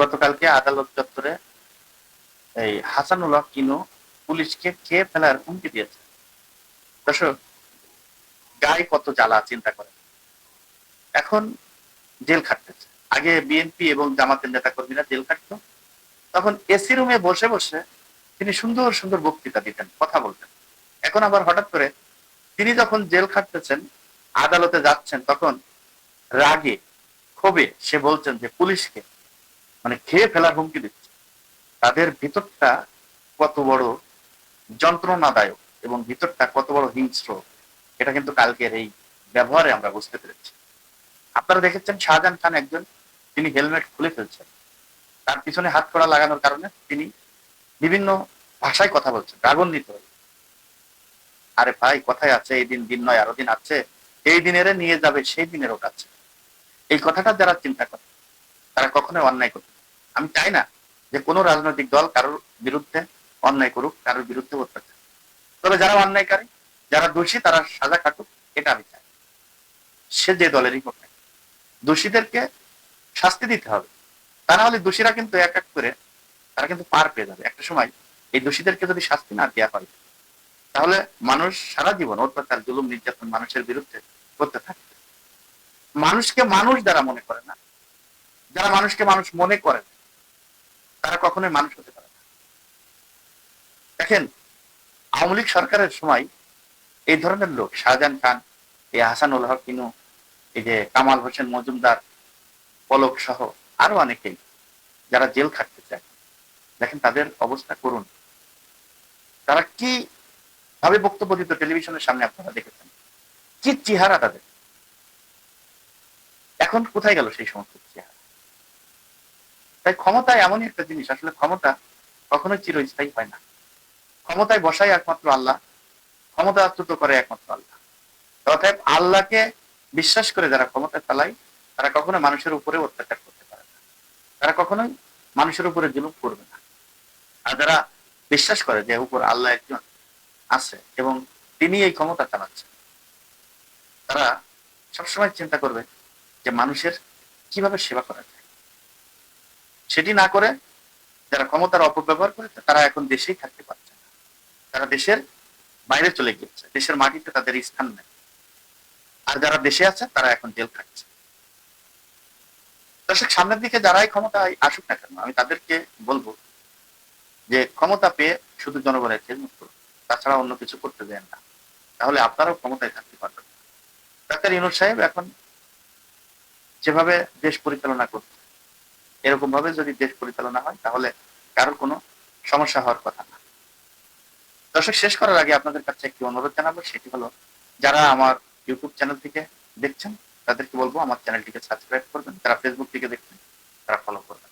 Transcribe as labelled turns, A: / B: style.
A: গতকালকে আদালত চত্বরে এই হাসানুল্লাহ কিনু পুলিশকে খেয়ে ফেলার হুমকি দিয়েছে। দর্শক, গায়ে কত জ্বালা, চিন্তা করে এখন জেল খাটতেছে। আগে বিএনপি এবং জামাতের নেতা কর্মীরা জেল খাটতো। তখন এসি রুমে বসে বসে তিনি সুন্দর সুন্দর বক্তৃতা দিতেন, কথা বলতেন। এখন আবার হঠাৎ করে তিনি যখন জেল খাটতেছেন, আদালতে যাচ্ছেন, তখন রাগে, ক্ষোভে সে বলছেন যে পুলিশকে মানে খেয়ে ফেলার হুমকি দিচ্ছে। তাদের ভিতরটা কত বড় যন্ত্রণাদায়ক এবং ভিতরটা কত বড় হিংস্র, এটা কিন্তু কালকের এই ব্যবহারে আমরা বুঝতে পেরেছি। আপনারা দেখেছেন শাহজাহান খান একজন, তিনি হেলমেট খুলে ফেলছেন। তার পিছনে হাত কড়া লাগানোর কারণে তিনি বিভিন্ন ভাষায় কথা বলছেন, রাগান্বিত হয়ে। আরে ভাই, কথায় আছে, এই দিন দিন নয়, আরও দিন আছে। এই দিনেরে নিয়ে যাবে, সেই দিনেরও কাছে। এই কথাটা যারা চিন্তা করে, তারা কখনোই অন্যায় করবে না। আমি চাই না যে কোনো রাজনৈতিক দল কারোর বিরুদ্ধে অন্যায় করুক কারোর বিরুদ্ধে অত্যাচার তবে যারা অন্যায়কারী যারা দোষী তারা সাজা কাটুক এটা আমি চাই। সে যে দলেরই হোক না দোষীদেরকে শাস্তি দিতে হবে। তা না হলে দোষীরা কিন্তু এক এক করে তারা কিন্তু পার পেয়ে যাবে। একটা সময় এই দোষীদেরকে যদি শাস্তি না দেওয়া হয় তাহলে মানুষ সারা জীবন অত্যাচার জুলুম নির্যাতন মানুষের বিরুদ্ধে করতে থাকবে মানুষকে মানুষ যারা মনে করে না যারা মানুষকে মানুষ মনে করে না, তারা কখনোই মানুষ হতে পারে না। দেখেন, আওয়ামী লীগ সরকারের সময় এই ধরনের লোক, শাহজাহান খান, এই হাসানুল হক কিনু এই যে কামাল হোসেন মজুমদার, পলক সহ আরও অনেকেই যারা জেল খাটতে চায়, দেখেন তাদের অবস্থা করুন। তারা কি ভাবে বক্তব্য দিত টেলিভিশনের সামনে আপনারা দেখেছেন? কি চেহারা তাদের? এখন কোথায় গেল সেই সমস্ত চেহারা? তাই ক্ষমতা এমনই একটা জিনিস, আসলে ক্ষমতা কখনোই চিরস্থায়ী হয় না। ক্ষমতায় বসাই একমাত্র আল্লাহ, ক্ষমতা আত্মত করে একমাত্র আল্লাহ। অতএব আল্লাহকে বিশ্বাস করে যারা ক্ষমতায় চালায়, তারা কখনো মানুষের উপরে অত্যাচার করতে পারে না। তারা কখনোই মানুষের উপরে জুলুম করবে না। আর যারা বিশ্বাস করে যে উপর আল্লাহ একজন আছে এবং তিনি এই ক্ষমতা চালাচ্ছেন, তারা সবসময় চিন্তা করবে যে মানুষের কীভাবে সেবা করা যায়। সেটি না করে যারা ক্ষমতার অপব্যবহার করেছে তারা এখন দেশেই থাকতে পারছে না। তারা দেশের বাইরে চলে গিয়েছে, দেশের মাটিতে তাদের স্থান নেই। আর যারা দেশে আছে, তারা এখন জেল খাটছে দর্শক, সামনের দিকে যারাই ক্ষমতায় আসুক না কেন, আমি তাদেরকে বলব যে ক্ষমতা পেয়ে শুধু জনগণের খেদমত করুন। তাছাড়া অন্য কিছু করতে দেন না। তাহলে আপনারাও ক্ষমতায় থাকতে পারবেন ডাক্তার ইনুর সাহেব এখন যেভাবে দেশ পরিচালনা করছে এরকম ভাবে যদি দেশ পরিচালনা হয়, তাহলে কারোর কোনো সমস্যা হওয়ার কথা না। দর্শক, শেষ করার আগে আপনাদের কাছে একটি অনুরোধ জানাব, সেটি হলো, যারা আমার ইউটিউব চ্যানেল থেকে দেখছেন, তাদেরকে বলব, আমার চ্যানেলটিকে সাবস্ক্রাইব করবেন। যারা ফেসবুক থেকে দেখছেন, তারা ফলো করবেন।